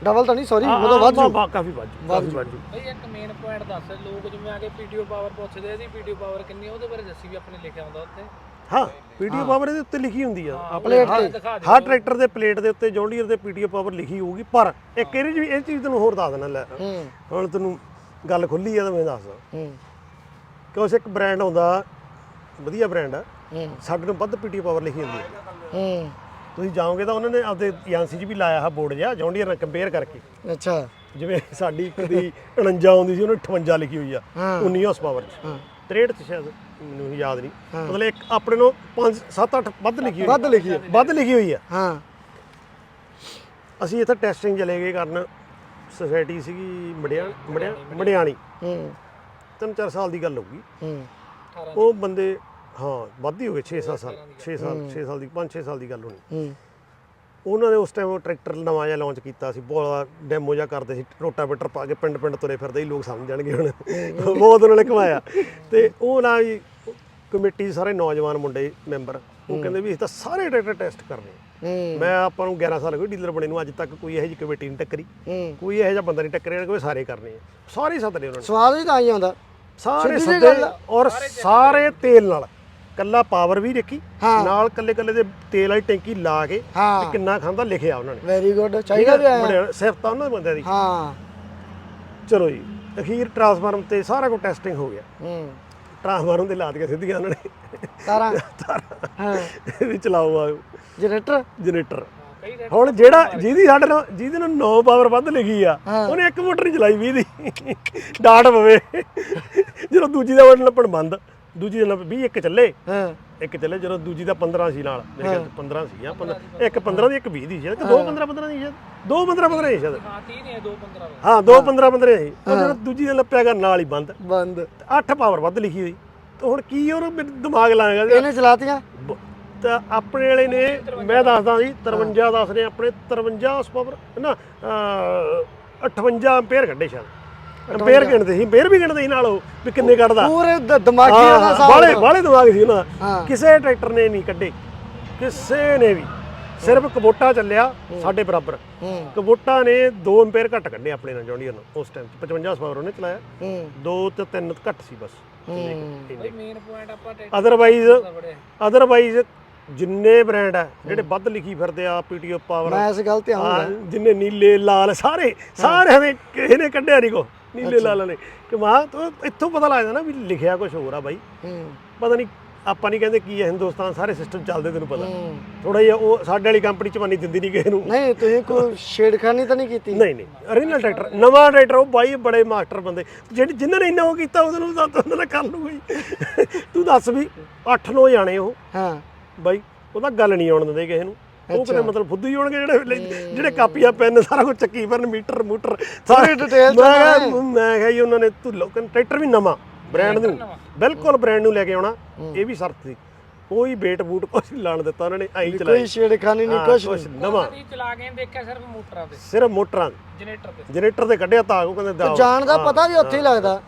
ਡਬਲ ਤਾਂ ਨਹੀਂ ਸੌਰੀ ਮਤਲਬ ਵੱਧ ਜੂ। ਹਾਂ, ਕਾਫੀ ਵੱਧ ਜੂ ਕਾਫੀ ਵੱਧ ਜੂ। ਬਈ ਇੱਕ ਮੇਨ ਪੁਆਇੰਟ ਦੱਸ ਲੋਕ ਜਿਵੇਂ ਆ ਕੇ ਪੀਡੀਓ ਪਾਵਰ ਪੁੱਛਦੇ ਆ ਜੀ ਪੀਡੀਓ ਪਾਵਰ ਕਿੰਨੀ ਆ, ਉਹਦੇ ਬਾਰੇ ਦੱਸੀ ਵੀ ਆਪਣੇ ਲਿਖਿਆ ਹੁੰਦਾ ਉੱਤੇ। ਹਾਂ ਪੀਡੀਓ ਪਾਵਰ ਇਹਦੇ ਉੱਤੇ ਲਿਖੀ ਹੁੰਦੀ ਆ। ਆਪਣੇ ਪਲੇਟ ਹਰ- ਤੇ। ਦਿਖਾ ਹਰ ਟਰੈਕਟਰ ਦੇ ਪਲੇਟ ਦੇ ਉੱਤੇ ਜੌਂਡੀਅਰ ਦੇ ਪੀਡੀਓ ਪਾਵਰ ਲਿਖੀ ਹੋਊਗੀ ਪਰ ਇੱਕ ਇਹਦੇ 'ਚ ਵੀ ਇਹ ਚੀਜ਼ ਤੈਨੂੰ ਹੋਰ ਦੱਸ ਦੇਣਾ ਲੈ। ਹੂੰ। ਹੁਣ ਤੈਨੂੰ ਗੱਲ ਖੁੱਲੀ ਆ ਤਾਂ ਮੈਂ ਦੱਸਦਾ ਹੂੰ। ਕਿਉਂਕਿ ਇੱਕ ਬ੍ਰਾਂਡ ਆਉਂਦਾ ਵਧੀਆ ਬ੍ਰਾਂਡ ਆ। ਹੂੰ। ਸਾਡੇ ਨੂੰ ਵੱਧ ਪੀਡੀਓ ਪਾਵਰ ਲਿਖੀ ਹੁੰਦੀ ਹੈ ਹੂੰ। ਤੁਸੀਂ ਜਾਓਗੇ ਤਾਂ ਉਹਨਾਂ ਨੇ ਆਪਦੇ ਏਜੰਸੀ 'ਚ ਵੀ ਲਾਇਆ ਆ ਬੋਰਡ ਜਿਹਾ ਜੌਂਡੀਅਰ ਨਾਲ ਕੰਪੇਅਰ ਕਰਕੇ। ਅੱਛਾ। ਜਿਵੇਂ ਸਾਡੀ ਇੱਕ ਦੀ 49 ਆਉਂਦੀ ਸੀ ਉਹਨੂੰ 58 ਲਿਖੀ ਹੋਈ ਆ ਹਾਂ। 19 ਹਾਰਸ ਪਾਵਰ 'ਚ। ਹਾਂ। 63 'ਚ ਸ਼ਾਇਦ ਮੈਨੂੰ ਯਾਦ ਨਹੀਂ। ਮਤਲਬ ਇੱਕ ਆਪਣੇ ਨੂੰ 5 7 8 ਵੱਧ ਲਿਖੀ ਹੋਈ ਵੱਧ ਲਿਖੀ ਹੈ ਵੱਧ ਲਿਖੀ ਹੋਈ ਆ। ਹਾਂ। ਅਸੀਂ ਇੱਥੇ ਟੈਸਟਿੰਗ ਚਲੇ ਗਏ ਕਰਨ। ਸੋਸਾਇਟੀ ਸੀਗੀ ਮੜਿਆ ਮੜਿਆ ਮੜਿਆਣੀ। ਹੂੰ। ਤਿੰਨ ਚਾਰ ਸਾਲ ਦੀ ਗੱਲ ਹੋਊਗੀ ਹੂੰ। ਉਹ ਬੰਦੇ ਹਾਂ ਵੱਧ ਹੀ ਹੋ ਗਏ 6-7 ਸਾਲ 6 ਸਾਲ 6 ਸਾਲ ਦੀ 5-6 ਸਾਲ ਦੀ ਗੱਲ ਹੋਣੀ। ਹੂੰ। ਉਹਨਾਂ ਨੇ ਉਸ ਟਾਈਮ ਟਰੈਕਟਰ ਨਵਾਂ ਜਿਹਾ ਲਾਂਚ ਕੀਤਾ ਸੀ ਬਹੁਤ ਡੈਮੋ ਜਿਹਾ ਕਰਦੇ ਸੀ ਰੋਟਾਵੇਟਰ ਪਾ ਕੇ ਪਿੰਡ ਪਿੰਡ ਤੁਰੇ ਫਿਰਦੇ ਹੀ ਲੋਕ ਸਮਝ ਜਾਣਗੇ ਹੁਣ। ਬਹੁਤ ਉਹਨਾਂ ਨੇ ਕਮਾਇਆ। ਤੇ ਉਹ ਨਾ ਜੀ ਕਮੇਟੀ ਸਾਰੇ ਨੌਜਵਾਨ ਮੁੰਡੇ ਮੈਂਬਰ ਉਹ ਕਹਿੰਦੇ ਵੀ ਅਸੀਂ ਤਾਂ ਸਾਰੇ ਟਰੈਕਟਰ ਟੈਸਟ ਕਰਨੇ। ਹੂੰ। ਮੈਂ ਆਪਾਂ ਨੂੰ 11 ਸਾਲ ਹੋ ਗਏ ਡੀਲਰ ਬਣੇ ਨੂੰ ਅੱਜ ਤੱਕ ਕੋਈ ਇਹੋ ਜਿਹੀ ਕਮੇਟੀ ਨਹੀਂ ਟੱਕਰੀ। ਹੂੰ। ਕੋਈ ਇਹੋ ਜਿਹਾ ਬੰਦਾ ਨਹੀਂ ਟੱਕਰਿਆ ਕੋਈ ਸਾਰੇ ਕਰਨੇ ਸਾਰੇ ਹੀ ਸੱਦ ਲਏ ਉਹਨਾਂ ਨੇ। ਸਵਾਦ ਵੀ ਤਾਂ ਆਈ ਆਉਂਦਾ ਸਾਰੇ ਸੱਦੇ। ਔਰ ਸਾਰੇ ਤੇਲ ਨਾਲ। ਕੱਲਾ ਪਾਵਰ ਵੀ ਰੱਖੀ ਹਾਂ। ਨਾਲ ਕੱਲੇ ਕੱਲੇ ਦੇ ਤੇਲ ਵਾਲੀ ਟੈਂਕੀ ਲਾ ਕੇ। ਤੇ ਕਿੰਨਾ ਖਾਂਦਾ ਲਿਖਿਆ ਉਹਨਾਂ ਨੇ। ਵੈਰੀ ਗੁੱਡ ਚਾਹੀਦਾ ਵੀ ਆਇਆ। ਸਿਫਤ ਆ ਉਹਨਾਂ ਦੇ ਬੰਦਿਆਂ ਦੀ। ਹਾਂ। ਚਲੋ ਜੀ ਅਖੀਰ ਟਰਾਂਸਫਾਰਮ ਤੇ ਸਾਰਾ ਕੁਝ ਟੈਸਟਿੰਗ ਹੋ ਗਿਆ। ਹੂੰ। ਟਰਾਂਸਫਾਰਮ ਤੇ ਲਾ ਦਿੱਤੀਆਂ ਸਿੱਧੀਆਂ ਉਹਨਾਂ ਨੇ। ਤਾਰਾਂ। ਹਾਂ। ਵੀ ਚਲਾਓ ਆ। ਜਨਰੇਟਰ ਜਨਰੇਟਰ ਹੁਣ ਜਿਹੜਾ ਜਿਹਦੀ ਸਾਡੇ ਨਾਲ ਜਿਹਦੇ ਨਾਲ 9 ਪਾਵਰ ਵੱਧ ਲਿਖੀ ਆ। ਉਹਨੇ ਇੱਕ ਮੋਟਰ ਚਲਾਈ 20 ਦੀ। ਡਾਟ ਪਵੇ। ਜਦੋਂ ਦੂਜੀ ਦਾ ਬਟਨ ਲੱਪਣ ਬੰਦ। ਦੂਜੀ ਦਾ 20 ਇੱਕ ਚੱਲੇ। ਹਾਂ। ਇੱਕ ਚੱਲੇ ਜਦੋਂ ਦੂਜੀ ਦਾ 15 ਸੀ ਨਾਲ। ਮੇਰੇ ਖਿਆਲ 'ਚ 15 ਸੀ ਆ 15 ਇੱਕ 15 ਦੀ ਇੱਕ 20 ਦੀ ਸੀ। ਕਿ ਦੋ 15 15 ਦੀ ਸ਼ਾਇਦ। ਦੋ 15 15 ਦੀ ਸ਼ਾਇਦ। ਹਾਂ 30 ਨਹੀਂ 2 15 ਹਾਂ ਦੋ 15 15 ਸੀ ਉਹ ਜਦੋਂ ਦੂਜੀ ਦਾ ਲੱਪਿਆਗਾ ਨਾਲ ਹੀ ਬੰਦ। ਬੰਦ। 8 ਪਾਵਰ ਵੱਧ ਲਿਖੀ ਹੋਈ। ਤੇ ਹੁਣ ਕੀ ਉਹਨੂੰ ਮੇਰੇ ਦਿਮਾਗ ਲਾਏਗਾ ਇਹਨੇ ਚਲਾਤੀਆਂ? ਤਾਂ ਆਪਣੇ ਵਾਲੇ ਨੇ ਮੈਂ ਦੱਸਦਾ ਜੀ 53 ਦੱਸ ਰਹੇ ਆਪਣੇ 53 ਹਾਰਸ ਪਾਵਰ ਨਾ ਅਹ, 58 ਐਂਪੀਅਰ ਕੱਢੇ ਸ਼ਾਇਦ। ਐਂਪੀਅਰ ਗਿਣਦੇ ਸੀ ਐਂਪੀਅਰ ਵੀ ਗਿਣਦੇ ਸੀ ਨਾਲ ਉਹ ਵੀ ਕਿੰਨੇ ਕੱਢਦਾ। ਪੂਰੇ ਦ- ਦਿਮਾਗੀ ਉਹਦਾ ਹਿਸਾਬ ਬਾਲੇ। ਬਾਲੇ ਦਿਮਾਗ ਸੀ ਉਹਨਾਂ ਦਾ। ਹਾਂ। ਕਿਸੇ ਟਰੈਕਟਰ ਨੇ ਨਹੀਂ ਕੱਢੇ ਕਿਸੇ ਨੇ ਵੀ। ਸਿਰਫ ਕਬੋਟਾ ਚੱਲਿਆ ਸਾਡੇ ਬਰਾਬਰ। ਹੂੰ। ਕਬੋਟਾ ਨੇ 2 ਐਂਪੀਅਰ ਘੱਟ ਕੱਢੇ ਆਪਣੇ ਨਾਲ ਜੌਂਡੀਅਰ ਨਾਲ ਉਸ ਟਾਈਮ 55 ਹਾਰਸ ਪਾਵਰ ਉਹਨੇ ਚਲਾਇਆ। ਹੂੰ। 2 ਤੇ 3 ਘੱਟ ਸੀ ਬਸ। ਬਈ ਮੇਨ ਪੁਆਇੰਟ ਆਪਾਂ ਟਰੈਕਟਰ ਅਦਰਵਾਈਜ਼ ਜਿੰਨੇ ਬ੍ਰਾਂਡ ਆ ਜਿਹੜੇ ਵੱਧ ਲਿਖੀ ਫਿਰਦੇ ਆ ਪੀਟੀਓ ਪਾਵਰ ਮੈਂ ਇਸ ਗੱਲ ਤੇ ਆਉਂਗਾ ਜਿੰਨੇ ਨੀਲੇ ਲਾਲ ਸਾਰੇ ਸਾਰਿਆਂ ਨੇ ਕਿਸੇ ਨੇ ਕੱਢਿਆ ਨਹੀਂ ਕੋ ਨੀਲੇ ਲਾਲ ਨੇ ਕਿ ਮਾਂ ਤੂੰ ਇੱਥੋਂ ਪਤਾ ਲੱਗਦਾ ਨਾ ਵੀ ਲਿਖਿਆ ਕੁਝ ਹੋਰ ਆ ਬਾਈ। ਹੂੰ। ਪਤਾ ਨਹੀਂ ਆਪਾਂ ਨਹੀਂ ਕਹਿੰਦੇ ਕੀ ਹੈ ਹਿੰਦੁਸਤਾਨ ਸਾਰੇ ਸਿਸਟਮ ਚੱਲਦੇ ਤੈਨੂੰ ਪਤਾ। ਥੋੜਾ ਜਿਹਾ ਉਹ ਸਾਡੇ ਵਾਲੀ ਕੰਪਨੀ ਚ ਮੰਨੀ ਦਿੰਦੀ ਨਹੀਂ ਕਿਸੇ ਨੂੰ। ਨਹੀਂ ਤੁਸੀਂ ਕੋਈ ਛੇੜਖਾਨੀ ਤਾਂ ਨਹੀਂ ਕੀਤੀ? ਨਹੀਂ ਨਹੀਂ ਓਰੀਜਨਲ ਟਰੈਕਟਰ ਨਵਾਂ ਟਰੈਕਟਰ ਉਹ ਬਾਈ ਬੜੇ ਮਾਸਟਰ ਬੰਦੇ। ਜਿਹੜੇ ਜਿਨ੍ਹਾਂ ਨੇ ਇੰਨਾ ਉਹ ਕੀਤਾ ਉਹਨਾਂ ਨੂੰ ਤਾਂ ਉਹਨਾਂ ਨੇ ਕਰ ਲੂ ਬਈ ਤੂੰ ਦੱਸ ਵੀ 8-9 ਜਾਣੇ ਉਹ। ਹਾਂ। ਬਾਈ ਉਹਦਾ ਗੱਲ ਨਹੀਂ ਆਉਣ ਦਿੰਦੇ ਕਿਸੇ ਨੂੰ। ਉਹ ਕਿਤੇ ਮਤਲਬ ਫੁੱਦੂ ਹੀ ਹੋਣਗੇ ਜਿਹੜੇ ਲੈ- ਜਿਹੜੇ ਕਾਪੀਆਂ ਪੈਨ ਸਾਰਾ ਕੁਝ ਚੱਕੀ ਫਿਰਨ ਮੀਟਰ ਮੂਟਰ ਸਾਰੇ detail ਮੈਂ ਕਿਹਾ ਮੈਂ ਕਿਹਾ ਜੀ ਉਹਨਾਂ ਨੇ ਤੂੰ ਲੋਕਨ ਟਰੈਕਟਰ ਵੀ ਨਵਾਂ ਬ੍ਰਾਂਡ ਨੂੰ ਬਿਲਕੁਲ ਬ੍ਰਾਂਡ ਨੂੰ ਲੈ ਕੇ ਆਉਣਾ। ਇਹ ਵੀ ਸ਼ਰਤ ਸੀ। ਕੋਈ ਬੇਟ ਬੂਟ ਕੁਛ ਲਾਣ ਦਿੱਤਾ ਉਹਨਾਂ ਨੇ ਐਂ ਚਲਾਈ ਕੋਈ ਛੇੜਖਾਨੀ ਨਹੀਂ ਹਾਂ, ਕੁਛ ਨਹੀਂ ਨਵਾਂ। ਚਲਾ ਕੇ ਨੀ ਦੇਖਿਆ ਸਿਰਫ ਮੋਟਰਾਂ ਤੇ। ਸਿਰਫ ਮੋਟਰਾਂ। ਜਨਰੇਟਰ ਤੇ। ਜਨਰੇਟਰ ਤੇ ਕੱਢਿਆ ਤਾਂ ਉਹ ਕਹਿੰਦੇ ਦਾਓ। ਜਾਣ ਦਾ ਪਤਾ ਵੀ ਉੱਥੇ ਹੀ ਲੱਗਦਾ।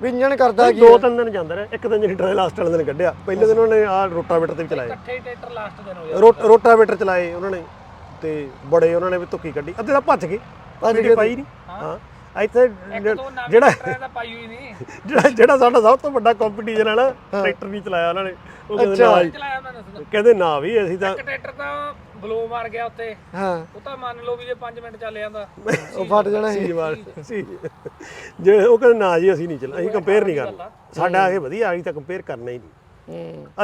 ਵੀ ਇੰਜਣ ਕਰਦਾ ਕੀ ਦੋ ਤਿੰਨ ਦਿਨ ਜਾਂਦਾ ਰਿਹਾ ਇੱਕ ਦਿਨ ਜਨਰੇਟਰ ਲਾਸਟ ਵਾਲੇ ਦਿਨ ਕੱਢਿਆ। ਪਹਿਲੇ ਦਿਨ ਉਹਨਾਂ ਆਹ ਰੋਟਾਵੇਟਰ ਤੇ ਵੀ ਚਲਾਇਆ ਇਕੱਠੇ ਹੀ ਟਰੈਕਟਰ ਲਾਸਟ ਦਿਨ ਹੋ ਰੋਟ ਰੋਟਾਵੇਟਰ ਚਲਾਏ ਉਹਨਾਂ ਨੇ ਤੇ ਬੜੇ ਉਹਨਾਂ ਨੇ ਵੀ ਧੁੱਕੀ ਕੱਢੀ। ਅੱਧੇ ਤਾਂ ਭੱਜ ਗਏ ਭੱਜ ਵੀਡੀਓ ਪਾਈ ਨਹੀਂ ਹਾਂ। ਇੱਥੇ ਜਿਹੜਾ ਟਰੈਕਟਰਾਂ ਦਾ ਪਾਈ ਹੋਈ ਨਹੀਂ। ਜਿਹੜਾ ਜਿਹੜਾ ਸਾਡਾ ਸਭ ਤੋਂ ਵੱਡਾ ਕੰਪੀਟੀਸ਼ਨ ਹੈ। ਨਾ ਟਰੈਕਟਰ ਨਹੀਂ ਚਲਾਇਆ ਉਹਨਾਂ ਨੇ। ਉਹ ਕਹਿੰਦੇ ਨਾ। ਕਹਿੰਦੇ ਨਾ ਵੀ ਅਸੀਂ ਤਾਂ ਟਰੈਕਟਰ ਤਾਂ ਬਲੋ ਮਾਰ ਗਿਆ ਉੱਤੇ। ਹਾਂ। ਉਹ ਤਾਂ ਮੰਨ ਲਓ ਵੀ ਜੇ 5 ਮਿੰਟ ਚੱਲ ਜਾਂਦਾ। ਉਹ ਫਟ ਜਾਣਾ ਸੀ। ਸੀ ਵਾਰ ਸੀ। ਜੇ ਉਹ ਕਹਿੰਦੇ ਨਾ ਜੀ ਅਸੀਂ ਨਹੀਂ ਚਲਾ ਅਸੀਂ ਕੰਪੇਅਰ ਨਹੀਂ ਕਰਨਾ। ਸਾਡਾ ਇਹ ਵਧੀਆ ਅਸੀਂ ਤਾਂ ਕੰਪੇਅਰ ਕਰਨਾ ਹੀ ਨਹੀਂ।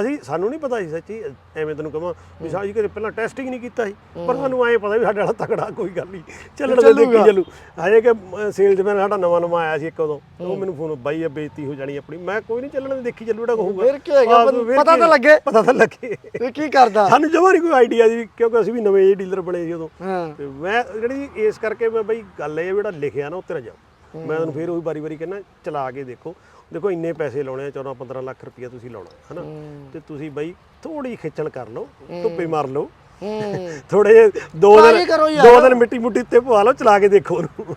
ਅਸੀਂ ਸਾਨੂੰ ਨਹੀਂ ਪਤਾ ਸੀ ਸੱਚੀ ਐਵੇਂ ਤੈਨੂੰ ਕਹਾਂ ਵੀ ਸਾਜੀ ਕਦੇ ਪਹਿਲਾਂ ਟੈਸਟਿੰਗ ਨਹੀਂ ਕੀਤਾ ਸੀ ਪਰ ਸਾਨੂੰ ਐਂ ਪਤਾ ਵੀ ਸਾਡੇ ਵਾਲਾ ਤਕੜਾ ਕੋਈ ਗੱਲ ਨਹੀਂ। ਚੱਲਣ ਦੇ ਦੇਖੀ ਚੱਲੂ। ਹਜੇ ਕਿ ਸੇਲਜ਼ਮੈਨ ਸਾਡਾ ਨਵਾਂ ਨਵਾਂ ਆਇਆ ਸੀ ਇੱਕ ਉਦੋਂ ਉਹ ਮੈਨੂੰ ਫੋਨ ਬਾਈ ਇਹ ਬੇਇੱਜ਼ਤੀ ਹੋ ਜਾਣੀ ਆਪਣੀ। ਮੈਂ ਕੋਈ ਨਹੀਂ ਚੱਲਣ ਦੇ ਦੇਖੀ ਚੱਲੂ ਜਿਹੜਾ ਕਹੂਗਾ। ਫਿਰ ਕੀ ਹੈਗਾ, ਪਤਾ ਤਾਂ? ਲੱਗੇ। ਪਤਾ ਤਾਂ ਲੱਗੇ। ਇਹ ਕੀ ਕਰਦਾ? ਸਾਨੂੰ ਜਮਾ ਨਹੀਂ ਕੋਈ ਆਈਡੀਆ ਸੀ ਕਿਉਂਕਿ ਅਸੀਂ ਵੀ ਨਵੇਂ ਜਿਹੇ ਡੀਲਰ ਬਣੇ ਸੀ ਉਦੋਂ। ਤੇ ਮੈਂ ਜਿਹੜੀ ਇਸ ਕਰਕੇ ਮੈਂ ਬਈ ਗੱਲ ਇਹ ਜਿਹੜਾ ਲਿਖਿਆ ਨਾ ਉੱਤੇ ਨਾ ਜਾ ਮੈਂ ਤੁਹਾਨੂੰ ਫੇਰ ਉਹੀ ਵਾਰੀ-ਵਾਰੀ ਕਹਿੰਦਾ ਚਲਾ ਕੇ ਦੇਖੋ। ਦੇਖੋ ਇੰਨੇ ਪੈਸੇ ਲਾਉਣੇ ਆ 14-15 ਲੱਖ ਰੁਪਇਆ ਤੁਸੀਂ ਲਾਉਣਾ ਹਨਾ? ਤੇ ਤੁਸੀਂ ਬਈ ਥੋੜੀ ਖੇਚਲ ਕਰ ਲਓ ਧੁੱਪੇ ਮਾਰ ਲਓ। ਥੋੜੇ ਜਿਹੇ ਦੋ ਦਿਨ। ਦੋ ਦਿਨ ਮਿੱਟੀ ਮੁੱਟੀ ਉੱਤੇ ਪਵਾ ਲਓ ਚਲਾ ਕੇ ਦੇਖੋ ਉਹਨੂੰ।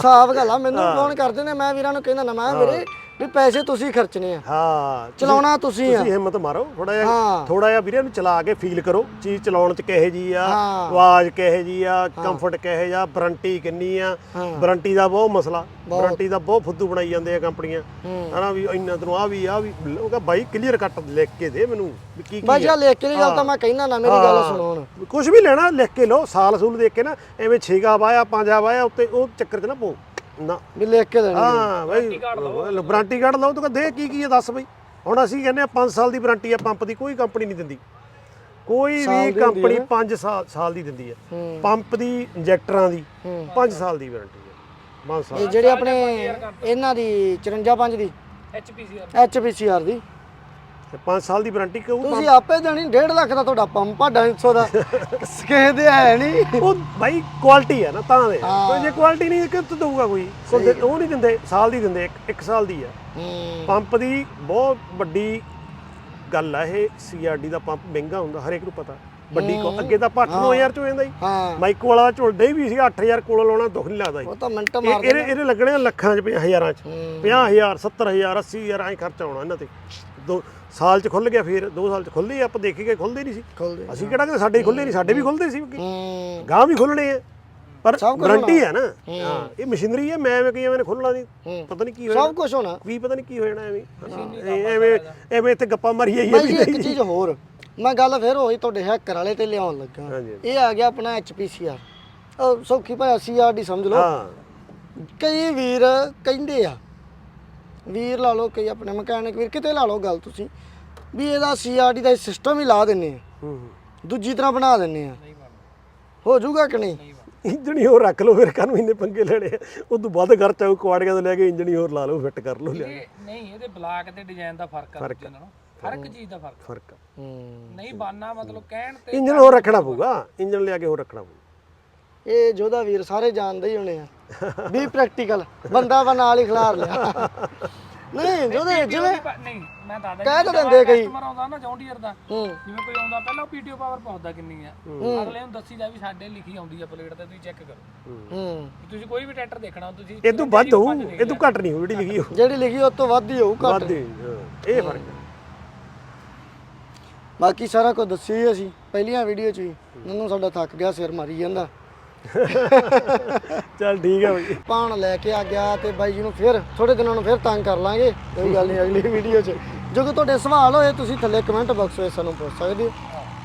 ਸਾਫ਼ ਗੱਲ ਆ ਮੈਨੂੰ ਫੋਨ ਕਰਦੇ ਨੇ ਮੈਂ ਵੀਰਾਂ ਨੂੰ ਕਹਿੰਦਾ ਨਾ ਮੈਂ ਵੀਰੇ ਵੀ ਪੈਸੇ ਤੁਸੀਂ ਖਰਚਣੇ ਆ। ਹਾਂ ਚਲਾਉਣਾ ਤੁਸੀਂ ਆ। ਤੁਸੀਂ ਹਿੰਮਤ ਮਾਰੋ ਥੋੜਾ ਜਿਹਾ। ਥੋੜਾ ਜਿਹਾ ਵੀਰੇ ਨੂੰ ਚਲਾ ਕੇ ਫੀਲ ਕਰੋ ਚੀਜ਼ ਚਲਾਉਣ ਚ ਕਿਹੇ ਜੀ ਆ। ਆਵਾਜ਼ ਕਿਹੇ ਜੀ ਆ ਕੰਫਰਟ ਕਿਹੇ ਜਾ ਵਾਰੰਟੀ ਕਿੰਨੀ ਆ। ਵਾਰੰਟੀ ਦਾ ਬਹੁਤ ਮਸਲਾ। ਵਾਰੰਟੀ ਦਾ ਬਹੁਤ ਫੁੱਦੂ ਬਣਾਈ ਜਾਂਦੇ ਆ ਕੰਪਨੀਆਂ। ਹਨਾ ਵੀ ਇੰਨਾ ਤੈਨੂੰ ਆ ਵੀ ਆ ਵੀ ਲੋਕਾਂ ਬਾਈ ਕਲੀਅਰ ਕੱਟ ਲਿਖ ਕੇ ਦੇ ਮੈਨੂੰ ਵੀ ਕੀ ਕੀ ਬਸ ਜੇ ਲਿਖ ਕੇ ਨਹੀਂ ਗੱਲ ਤਾਂ ਮੈਂ ਕਹਿੰਦਾ ਨਾ ਮੇਰੀ ਗੱਲ ਸੁਣੋ ਹੁਣ। ਕੁਝ ਵੀ ਲੈਣਾ ਲਿਖ ਕੇ ਲਓ ਸਾਲ ਸੂਲ ਦੇਖ ਕੇ ਨਾ ਐਵੇਂ ਛੇਗਾ ਵਾਇਆ ਪੰਜਾ ਵਾਇਆ ਉੱਤੇ ਉਹ ਚੱਕਰ ਚ ਨਾ ਪੋ ਨਾ। ਵੀ ਲਿਖ ਕੇ ਦੇਣੀ ਹਾਂ ਬਾਈ। ਵਾਰੰਟੀ ਕਾਰਡ ਲਓ। ਤੂੰ ਦੇ ਕੀ ਕੀ ਹੈ ਦੱਸ ਬਈ। ਹੁਣ ਅਸੀਂ ਕਹਿੰਦੇ ਆ 5 ਸਾਲ ਦੀ ਵਾਰੰਟੀ ਆ ਪੰਪ ਦੀ ਕੋਈ ਕੰਪਨੀ ਨਹੀਂ ਦਿੰਦੀ। ਕੋਈ ਵੀ ਕੰਪਨੀ 5 ਸਾਲ ਸਾਲ ਦੀ ਦਿੰਦੀ ਹੈ ਹੂੰ। ਪੰਪ ਦੀ ਇੰਜੈਕਟਰਾਂ ਦੀ 5 ਸਾਲ ਦੀ ਵਾਰੰਟੀ ਹੈ 5 ਸਾਲ। ਇਹ ਜਿਹੜੇ ਆਪਣੇ ਇਹਨਾਂ ਦੀ 54 5 ਦੀ? ਐਚਪੀਸੀਆਰ ਐਚਪੀਸੀਆਰ ਦੀ। ਤੇ 5 ਸਾਲ ਦੀ ਵਾਰੰਟੀ ਕਿਉਂ ਤੁਸੀਂ ਆਪੇ ਦੇਣੀ 1.5 ਲੱਖ ਦਾ ਤੁਹਾਡਾ ਪੰਪ ਆ 250 ਦਾ। ਕਿਸੇ ਦੇ ਹੈ ਨਹੀਂ ਉਹ ਬਾਈ ਕੁਆਲਿਟੀ ਹੈ ਨਾ ਤਾਂ ਦੇ। ਕੋਈ ਜੇ ਕੁਆਲਿਟੀ ਨਹੀਂ ਕਿ ਤੂੰ ਦਊਗਾ ਕੋਈ। ਉਹ ਨਹੀਂ ਦਿੰਦੇ ਸਾਲ ਦੀ ਦਿੰਦੇ ਇੱਕ ਇੱਕ ਸਾਲ ਦੀ ਹੂੰ। ਪੰਪ ਦੀ ਬਹੁਤ ਵੱਡੀ ਗੱਲ ਆ ਇਹ ਸੀਆਰਡੀ ਦਾ ਪੰਪ ਮਹਿੰਗਾ ਹੁੰਦਾ ਹਰੇਕ ਨੂੰ ਪਤਾ। ਵੱਡੀ ਕੋ ਅੱਗੇ ਤਾਂ 8-9000 ਚ ਹੋ ਜਾਂਦਾ ਜੀ। ਹਾਂ। ਮਾਈਕੋ ਵਾਲਾ ਝੁਲਦਾ ਹੀ ਵੀ ਸੀ 8000 ਕੋਲ ਲਾਉਣਾ ਦੁੱਖ ਨਹੀਂ ਲੱਗਦਾ ਜੀ। ਉਹ ਤਾਂ ਮਿੰਟ ਇਹ- ਮਾਰ ਇਹਦੇ ਇਹਦੇ ਲੱਗਣੇ ਲੱਖਾਂ ਚ ਪੰਜਾਹ ਹਜ਼ਾਰਾਂ ਚ। ਹੂੰ। 50000 70000 80000 ਐਂ ਖਰਚਾ ਆਉਣਾ ਇਹਨਾਂ ਤੇ। ਦੋ ਸਾਲ ਚ ਖੁੱਲ ਗਿਆ ਫਿਰ ਦੋ ਸਾਲ ਚ ਖੁੱਲੇ ਆਪਾਂ ਦੇਖੀ ਗਏ ਖੁੱਲਦੇ ਨਹੀਂ ਸੀ। ਖੋਲਦੇ ਅਸੀਂ ਕਿਹੜਾ ਕਿ ਸਾਡੇ ਹੀ ਖੁੱਲੇ ਨਹੀਂ ਸਾਡੇ ਵੀ ਖੁੱਲਦੇ ਸੀ ਗਾਂ ਵੀ ਖੁੱਲਣੇ ਆ। ਪਰ ਗਰੰਟੀ ਹੈ ਨਾ। ਹਾਂ। ਇਹ ਮਸ਼ੀਨਰੀ ਹੈ ਮੈਂ ਐਵੇਂ ਕਹੀ ਐਵੇਂ ਖੁੱਲਣਾ ਨਹੀਂ ਪਤਾ ਨਹੀਂ ਕੀ ਹੋਇਆ। ਸਭ ਕੁਝ ਹੋਣਾ। ਵੀ ਪਤਾ ਨਹੀਂ ਕੀ ਹੋ। ਜਾਣਾ ਐਵੇਂ ਐਵੇਂ ਐਵੇਂ ਇੱਥੇ ਗੱਪਾਂ ਮਾਰੀ ਜਾਈਏ ਜੀ ਇੱਕ ਚੀਜ਼ ਹੋਰ ਮੈਂ ਗੱਲ ਫਿਰ ਹੋਈ ਤੁਹਾਡੇ ਹੈਕਰ ਵਾਲੇ ਤੇ ਲਿਆਉਣ ਲੱਗਾ। ਇਹ ਆ ਗਿਆ ਆਪਣਾ ਉਹ ਸੌਖੀ ਭਾਈ ਸੀਆਰ ਦੀ ਸਮਝ ਲਓ। ਹਾਂ। ਕਈ ਵੀਰ ਕਹਿੰਦੇ ਆ ਵੀਰ ਲਾ ਲਓ ਕਈ ਆਪਣੇ ਮਕੈਨਿਕ ਵੀਰ ਕਿਤੇ ਲਾ ਲਓ ਗੱਲ ਤੁਸੀਂ। ਵੀ ਇਹਦਾ ਸੀਆਰਡੀ ਦਾ ਸਿਸਟਮ ਹੀ ਲਾ ਦਿੰਨੇ ਆ। ਹੂੰ ਦੂਜੀ ਤਰ੍ਹਾਂ ਬਣਾ ਦਿੰਨੇ ਆ। ਹੋ ਜਾਊਗਾ ਕਿ ਨਹੀਂ? ਇੰਜਣ ਹੀ ਹੋਰ ਰੱਖ ਲਓ ਫਿਰ ਕਾਨੂੰ ਇੰਨੇ ਪੰਗੇ ਲੈਣੇ ਆ? ਉਹ ਤੋਂ ਵੱਧ ਖਰਚਾ ਉਹ ਕੁਆੜੀਆਂ ਤੋਂ ਲੈ ਕੇ ਇੰਜਣ ਹੀ ਹੋਰ ਲਾ ਲਓ ਫਿੱਟ ਕਰ ਲਓ ਲਿਆ। ਨਹੀਂ ਇਹਦੇ ਬਲਾਕ ਤੇ ਡਿਜ਼ਾਈਨ ਦਾ ਫ਼ਰਕ ਆ ਦੂਜੇ ਨਾਲੋਂ। ਹਰ ਇੱਕ ਚੀਜ਼ ਦਾ ਫ਼ਰਕ। ਫ਼ਰਕ। ਨਹੀਂ ਬਾਨਾ ਮਤਲਬ ਕਹਿਣ ਤੇ ਇੰਜਣ ਹੋਰ ਰੱਖਣਾ ਪਊਗਾ। ਇੰਜਣ ਲਿਆ ਕੇ ਹੋਰ ਰੱਖਣਾ ਪਊਗਾ। ਇਹ ਜੋਧਾ ਵੀਰ ਸਾਰੇ ਜਾਣਦੇ ਹੀ ਹੋਣੇ ਆ। ਵੀ ਪ੍ਰੈਕਟੀਕਲ ਬੰਦਾ ਵਾ ਨਾਲ ਹੀ ਖਿਲਾਰ ਲਿਆ। ਨਹੀਂ ਜੋਧੇ ਜਿਵੇਂ ਨਹੀਂ ਮੈਂ ਦੱਸਦਾ ਕਹਿ ਤਾਂ ਦਿੰਦੇ ਕਈ। ਕਸਟਮਰ ਆਉਂਦਾ ਨਾ ਜੌਂਡੀਅਰ ਦਾ ਜਿਵੇਂ ਕੋਈ ਆਉਂਦਾ ਪਹਿਲਾਂ ਪੀਟੀਓ ਪਾਵਰ ਪਹੁੰਚਦਾ ਕਿੰਨੀ ਆ। ਅਗਲੇ ਨੂੰ ਦੱਸੀਦਾ ਵੀ ਸਾਡੇ ਲਿਖੀ ਆਉਂਦੀ ਆ ਪਲੇਟ ਤੇ ਤੁਸੀਂ ਚੈੱਕ ਕਰੋ। ਹੂੰ। ਤੁਸੀਂ ਕੋਈ ਵੀ ਟਰੈਕਟਰ ਦੇਖਣਾ ਤੁਸੀਂ ਇਹ ਤੋਂ ਵੱਧ ਹੋਊ ਇਹ ਤੋਂ ਘੱਟ ਨਹੀਂ ਹੋਊ ਜਿਹੜੀ ਲਿਖੀ ਹੋਊ। ਜਿਹੜੀ ਲਿਖੀ ਉਹ ਤੋਂ ਵੱਧ ਹੀ ਹੋਊ ਘੱਟ। ਵੱਧ ਹੀ, ਹਾਂ, ਇਹ ਫ਼ਰਕ ਹੈ। ਬਾਕੀ ਸਾਰਾ ਕੁਝ ਦੱਸਿਆ ਹੀ ਅਸੀਂ ਪਹਿਲੀਆਂ ਵੀਡੀਓ 'ਚ ਹੀ। ਮੈਨੂੰ ਸਾਡਾ ਥੱਕ ਗਿਆ ਸਿਰ ਮਾਰੀ ਜਾਂਦਾ। ਚੱਲ ਠੀਕ ਹੈ ਬਈ। ਪਾਣ ਲੈ ਕੇ ਆ ਗਿਆ ਤੇ ਬਾਈ ਜੀ ਨੂੰ ਫਿਰ ਥੋੜੇ ਦਿਨਾਂ ਨੂੰ ਫਿਰ ਤੰਗ ਕਰ ਲਾਂਗੇ। ਕੋਈ ਗੱਲ ਨਹੀਂ ਅਗਲੀ ਵੀਡੀਓ 'ਚ। ਜੋ ਕਿ ਤੁਹਾਡੇ ਸਵਾਲ ਹੋਏ ਤੁਸੀਂ ਥੱਲੇ ਕਮੈਂਟ ਬਾਕਸ ਵਿੱਚ ਸਾਨੂੰ ਪੁੱਛ ਸਕਦੇ ਹੋ।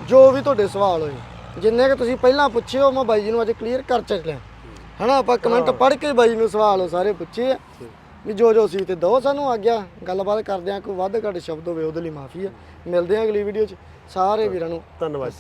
ਜੋ ਵੀ ਤੁਹਾਡੇ ਸਵਾਲ ਹੋਏ। ਜਿੰਨੇ ਕਿ ਤੁਸੀਂ ਪਹਿਲਾਂ ਪੁੱਛੇ ਹੋ ਮੈਂ ਬਾਈ ਜੀ ਨੂੰ ਅੱਜ ਕਲੀਅਰ ਕਰ ਚੱਲਿਆ ਹਨਾ ਆਪਾਂ ਕਮੈਂਟ ਪੜ੍ਹ ਕੇ ਬਾਈ ਨੂੰ ਸਵਾਲ ਉਹ ਸਾਰੇ ਪੁੱਛੇ ਆ। ਵੀ ਜੋ ਜੋ ਸੀ ਤੇ ਦੋ ਸਾਨੂੰ ਆ ਗਿਆ। ਗੱਲਬਾਤ ਕਰਦੇ ਆ ਕੋਈ ਵੱਧ ਘੱਟ ਸ਼ਬਦ ਹੋਵੇ ਉਹਦੇ ਲਈ ਮਾਫੀ ਆ। ਮਿਲਦੇ ਆ ਅਗਲੀ ਵੀਡੀਓ 'ਚ। ਸਾਰੇ ਵੀਰਾਂ ਨੂੰ। ਧੰਨਵਾਦ।